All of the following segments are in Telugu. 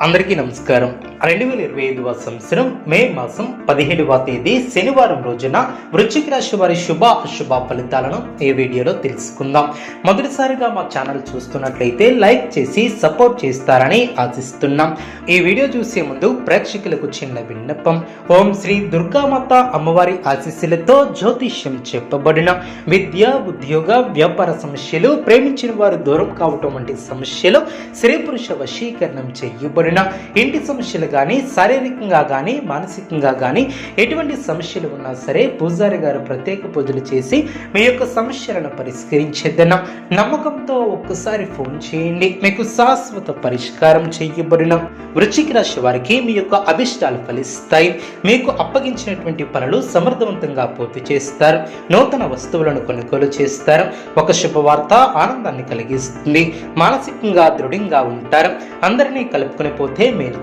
అందరికీ నమస్కారం. రెండు వేల ఇరవై ఐదవ సంవత్సరం మే మాసం పదిహేడవ తేదీ శనివారం రోజున వృశ్చిక రాశి వారి శుభ అశుభ ఫలితాలను ఈ వీడియోలో తెలుసుకుందాం. మొదటిసారిగా మా ఛానల్ చూస్తున్నట్లయితే లైక్ చేసి సపోర్ట్ చేస్తారని ఆశిస్తున్నాం. ఈ వీడియో చూసే ముందు ప్రేక్షకులకు చిన్న విన్నపం. ఓం శ్రీ దుర్గామాత అమ్మవారి ఆశీస్సులతో జ్యోతిష్యం చెప్పబడిన విద్య ఉద్యోగ వ్యాపార సమస్యలు ప్రేమించిన వారు దూరం కావటం వంటి సమస్యలు స్త్రీ పురుష వశీకరణం చేయబడిన ఇంటి సమస్యలు కానీ శారీరకంగా కానీ మానసికంగా కానీ ఎటువంటి సమస్యలు ఉన్నా సరే పూజారి గారు ప్రత్యేక పూజలు చేసి మీ యొక్క సమస్యలను పరిష్కరించేద్దన్న నమ్మకంతో ఒక్కసారి ఫోన్ చేయండి. మీకు శాశ్వత పరిష్కారం చేయబడిన. వృశ్చిక రాశి వారికి మీ యొక్క అభిష్టాలు ఫలిస్తాయి. మీకు అప్పగించినటువంటి పనులు సమర్థవంతంగా పూర్తి చేస్తారు. నూతన వస్తువులను కొనుగోలు చేస్తారు. ఒక శుభవార్త ఆనందాన్ని కలిగిస్తుంది. మానసికంగా దృఢంగా ఉంటారు. అందరినీ కలుపుకొని పోతే మేలు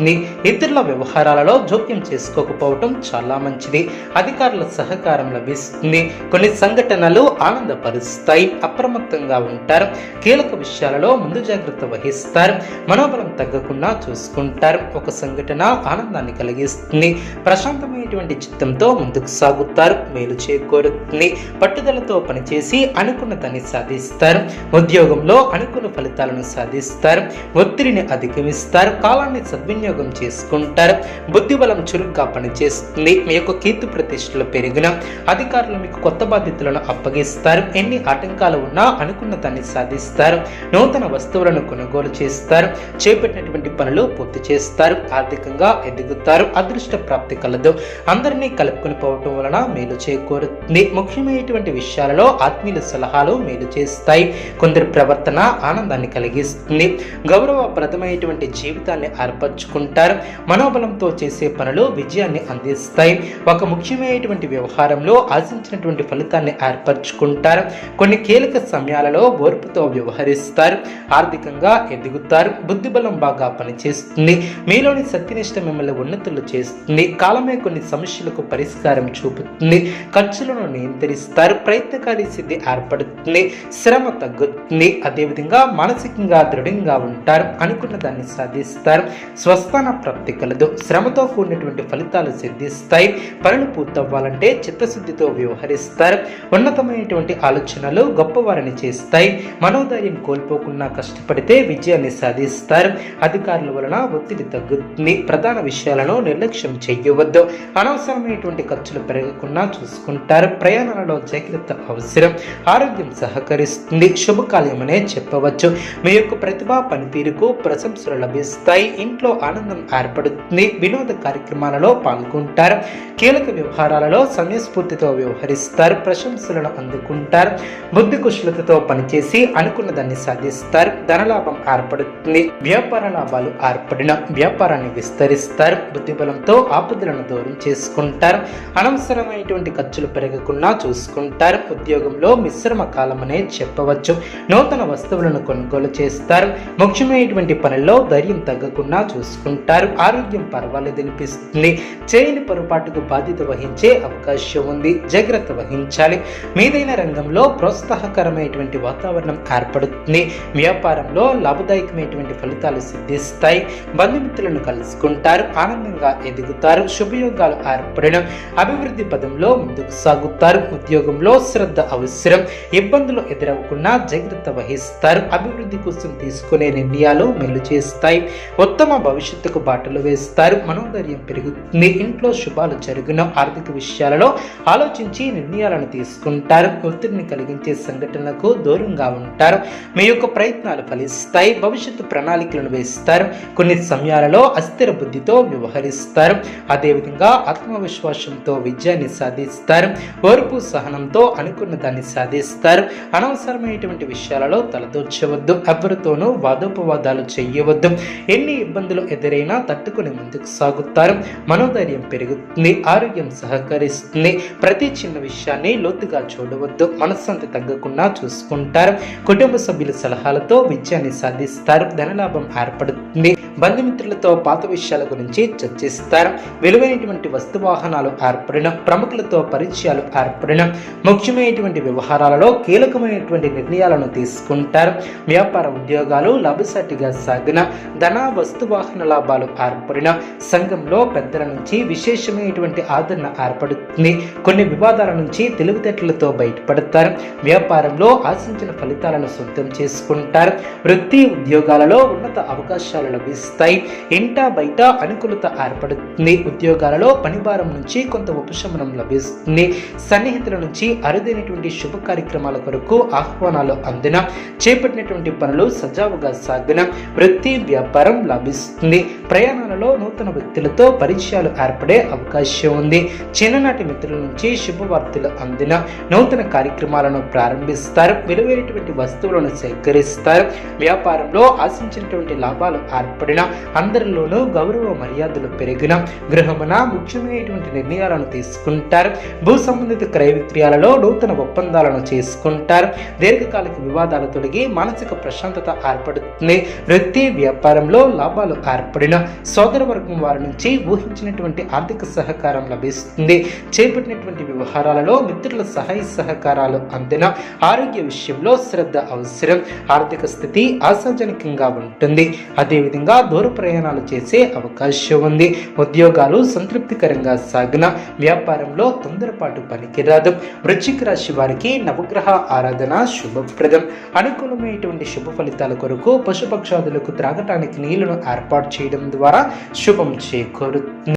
ని ఇతరుల వ్యవహారాలలో జోక్యం చేసుకోకపోవటం చాలా మంచిది. అధికారుల సహకారం లభిస్తుంది. కొన్ని సంఘటనలు ఆనందపరుస్తాయి అప్రమత్తంగా ఉంటారు కీలక విషయాలలో ముందు జాగ్రత్త వహిస్తారు మనోబలం తగ్గకుండా చూసుకుంటారు. ఒక సంఘటన ఆనందాన్ని కలిగిస్తుంది. ప్రశాంతమైనటువంటి చిత్తంతో ముందుకు సాగుతారు మేలు చేకూరుతుంది. పట్టుదలతో పనిచేసి అనుకున్నతని సాధిస్తారు. ఉద్యోగంలో అనుకున్న ఫలితాలను సాధిస్తారు. ఒత్తిడిని అధిగమిస్తారు. కాలాన్ని సద్వినియోగం చేసుకుంటారు. బుద్ధిబలం చురుగ్గా పనిచేస్తుంది. మీ యొక్క కీర్తి ప్రతిష్టలు పెరిగిన అధికారులు మీకు కొత్త బాధ్యతలను అప్పగిస్తారు. ఎన్ని ఆటంకాలు ఉన్నా అనుకున్న దాన్ని సాధిస్తారు. నూతన వస్తువులను కొనుగోలు చేస్తారు. చేపట్టినటువంటి పనులు పూర్తి చేస్తారు. ఆర్థికంగా ఎదుగుతారు. అదృష్ట ప్రాప్తి కలదు. అందరినీ కలుపుకొని పోవటం వలన మేలు చేకూరుతుంది. ముఖ్యమైనటువంటి విషయాలలో ఆత్మీయుల సలహాలు మేలు చేస్తాయి. కొందరి ప్రవర్తన ఆనందాన్ని కలిగిస్తుంది. గౌరవప్రదమైనటువంటి జీవితాన్ని పెంచుకుంటారు మనోబలంతో చేసే పనులు విజయాన్ని అందిస్తాయి. ఒక ముఖ్యమైనటువంటి వ్యవహారంలో ఆశించినటువంటి ఫలితాన్ని ఏర్పరచుకుంటారు. కొన్ని కీలక సమయాలలో ఓర్పుతో వ్యవహరిస్తారు. ఆర్థికంగా ఎదుగుతారు. బుద్ధిబలం బాగా పనిచేస్తుంది. మీలోని సత్యనిష్ట మిమ్మల్ని ఉన్నతులు చేస్తుంది. కాలమే కొన్ని సమస్యలకు పరిష్కారం చూపుతుంది. ఖర్చులను నియంత్రిస్తారు. ప్రయత్నకారి సిద్ధి ఏర్పడుతుంది. శ్రమ తగ్గుతుంది. అదేవిధంగా మానసికంగా దృఢంగా ఉంటారు. అనుకున్న దాన్ని సాధిస్తారు. స్వస్థాన ప్రాప్తి కలదు. శ్రమతో కూడినటువంటి ఫలితాలు సిద్ధిస్తాయి. పనులు పూర్తవ్వాలంటే చిత్తశుద్ధితో వ్యవహరిస్తారు. ఉన్నతమైనటువంటి ఆలోచనలు గొప్పవారిని చేస్తాయి. మనోధైర్యం కోల్పోకుండా కష్టపడితే విజయాన్ని సాధిస్తారు. అధికారుల వలన ఒత్తిడి తగ్గుతుంది. ప్రధాన విషయాలను నిర్లక్ష్యం చేయవద్దు. అనవసరమైనటువంటి ఖర్చులు పెరగకుండా చూసుకుంటారు. ప్రయాణాలలో జాగ్రత్త అవసరం. ఆరోగ్యం సహకరిస్తుంది. శుభకార్యమనే చెప్పవచ్చు. మీ యొక్క ప్రతిభ పనితీరుకు ప్రశంసలు లభిస్తాయి. ఇంట్లో ఆనందం ఏర్పడుతుంది. వినోద కార్యక్రమాలలో పాల్గొంటారు. కీలక వ్యవహారాలలో సమయస్ఫూర్తితో వ్యవహరిస్తారు. ప్రశంసలను అందుకుంటారు. బుద్ధి కుశలతతో పనిచేసి అనుకున్న దాన్ని సాధిస్తారు. ధనలాభం ఏర్పడుతుంది. వ్యాపార లాభాలు ఏర్పడిన వ్యాపారాన్ని విస్తరిస్తారు. బుద్ధిబలంతో ఆపదలను దూరం చేసుకుంటారు. అనవసరమైనటువంటి ఖర్చులు పెరగకుండా చూసుకుంటారు. ఉద్యోగంలో మిశ్రమ కాలం అనే చెప్పవచ్చు. నూతన వస్తువులను కొనుగోలు చేస్తారు. ముఖ్యమైనటువంటి పనుల్లో ధైర్యం తగ్గకుండా చూసుకుంటారు ఆరోగ్యం పర్వాలేదనిపిస్తుంది. చేయని పొరపాటుకు బాధ్యత వహించే అవకాశం ఉంది. జాగ్రత్త వహించాలి. మీదైన రంగంలో ప్రోత్సాహకరమైనటువంటి వాతావరణం ఏర్పడుతుంది. వ్యాపారంలో లాభదాయకమైనటువంటి ఫలితాలు సిద్ధిస్తాయి. బంధుమిత్రులను కలుసుకుంటారు. ఆనందంగా ఎదుగుతారు. శుభయోగాలు ఏర్పడడం అభివృద్ధి పదంలో ముందుకు సాగుతారు. ఉద్యోగంలో శ్రద్ధ అవసరం. ఇబ్బందులు ఎదురవ్వకుండా జాగ్రత్త వహిస్తారు. అభివృద్ధి కోసం తీసుకునే నిర్ణయాలు మేలు చేస్తాయి. ఉత్తమ భవిష్యత్తుకు బాటలు వేస్తారు. మనోధైర్యం పెరుగుతుంది. ఇంట్లో శుభాలు జరిగిన. ఆర్థిక విషయాలలో ఆలోచించి నిర్ణయాలను తీసుకుంటారు. ఒత్తిడిని కలిగించే సంఘటనలకు దూరంగా ఉంటారు. మీ యొక్క ప్రయత్నాలు ఫలిస్తాయి. భవిష్యత్తు ప్రణాళికలను వేస్తారు. కొన్ని సమయాలలో అస్థిర బుద్ధితో వ్యవహరిస్తారు. అదేవిధంగా ఆత్మవిశ్వాసంతో విజయాన్ని సాధిస్తారు. ఓర్పు సహనంతో అనుకున్న దాన్ని సాధిస్తారు. అనవసరమైనటువంటి విషయాలలో తలదూర్చవద్దు. ఎవరితోనూ వాదోపవాదాలు చేయవద్దు. ఎన్ని ఇబ్బందులు ఎదురైనా తట్టుకుని ముందుకు సాగుతారు. మనోధైర్యం పెరుగుతుంది ఆరోగ్యం సహకరిస్తుంది. ప్రతి చిన్న విషయాన్ని లోతుగా చూడవద్దు మనస్సంతి తగ్గకుండా చూసుకుంటారు. కుటుంబ సభ్యుల సలహాలతో విజయాన్ని సాధిస్తారు ధనలాభం ఏర్పడుతుంది. బంధుమిత్రులతో పాత విషయాల గురించి చర్చిస్తారు. విలువైనటువంటి వస్తు వాహనాలు ఏర్పడిన ప్రముఖులతో పరిచయాలు ఏర్పడిన ముఖ్యమైనటువంటి వ్యవహారాలలో కీలకమైనటువంటి నిర్ణయాలను తీసుకుంటారు. వ్యాపార ఉద్యోగాలు లాభసాటిగా సాగిన ధన వస్తు వాహన లాభాలు ఏర్పడిన సంఘంలో పెద్దల నుంచి విశేషమైనటువంటి ఆదరణ ఏర్పడుతుంది. కొన్ని వివాదాల నుంచి తెలివితేటలతో బయటపడతారు. వ్యాపారంలో ఆశించిన ఫలితాలను సొంతం చేసుకుంటారు. వృత్తి ఉద్యోగాలలో ఉన్నత అవకాశాలు లభిస్తాయి. ఇంట బయట అనుకూలత ఏర్పడుతుంది. ఉద్యోగాలలో పనిభారం నుంచి కొంత ఉపశమనం లభిస్తుంది. సన్నిహితుల నుంచి అరుదైనటువంటి శుభ కార్యక్రమాల కొరకు ఆహ్వానాలు అందిన చేపట్టినటువంటి పనులు సజావుగా సాగిన వృత్తి వ్యాపారం లభిస్తుంది. ప్రయాణాలలో నూతన వ్యక్తులతో పరిచయాలు ఏర్పడే అవకాశం ఉంది. చిన్ననాటి మిత్రుల నుంచి శుభవార్తలు అందిన నూతన కార్యక్రమాలను ప్రారంభిస్తారు. విలువైనటువంటి వస్తువులను సేకరిస్తారు. వ్యాపారంలో ఆశించినటువంటి లాభాలు ఏర్పడిన అందరిలోనూ గౌరవ మర్యాదలు పెరిగిన. గృహమున ముఖ్యమైనటువంటి నిర్ణయాలను తీసుకుంటారు. భూ సంబంధిత క్రయ విక్రయాలలో నూతన ఒప్పందాలను చేసుకుంటారు. దీర్ఘకాలిక వివాదాలు తొలగి మానసిక ప్రశాంతత ఏర్పడుతుంది. వృత్తి వ్యాపారంలో లాభాలు ఏర్పడిన. సోదర వర్గం వారి నుంచి ఊహించినటువంటి ఆర్థిక సహకారం లభిస్తుంది. చేపట్టినటువంటి వ్యవహారాలలో మిత్రుల సహాయ సహకారాలు అందిన. ఆరోగ్య విషయంలో శ్రద్ధ అవసరం. ఆర్థిక స్థితి ఆశాజనకంగా ఉంటుంది. అదేవిధంగా దూర ప్రయాణాలు చేసే అవకాశం ఉంది. ఉద్యోగాలు సంతృప్తికరంగా సాగిన వ్యాపారంలో తొందరపాటు పనికిరాదు. వృశ్చిక రాశి వారికి నవగ్రహ ఆరాధన శుభప్రదం. అనుకూలమైనటువంటి శుభ ఫలితాల కొరకు పశుపక్షాదులకు త్రాగటానికి నీళ్ళను ఏర్పాటు చేయడం ద్వారా శుభం చేకూరుతుంది.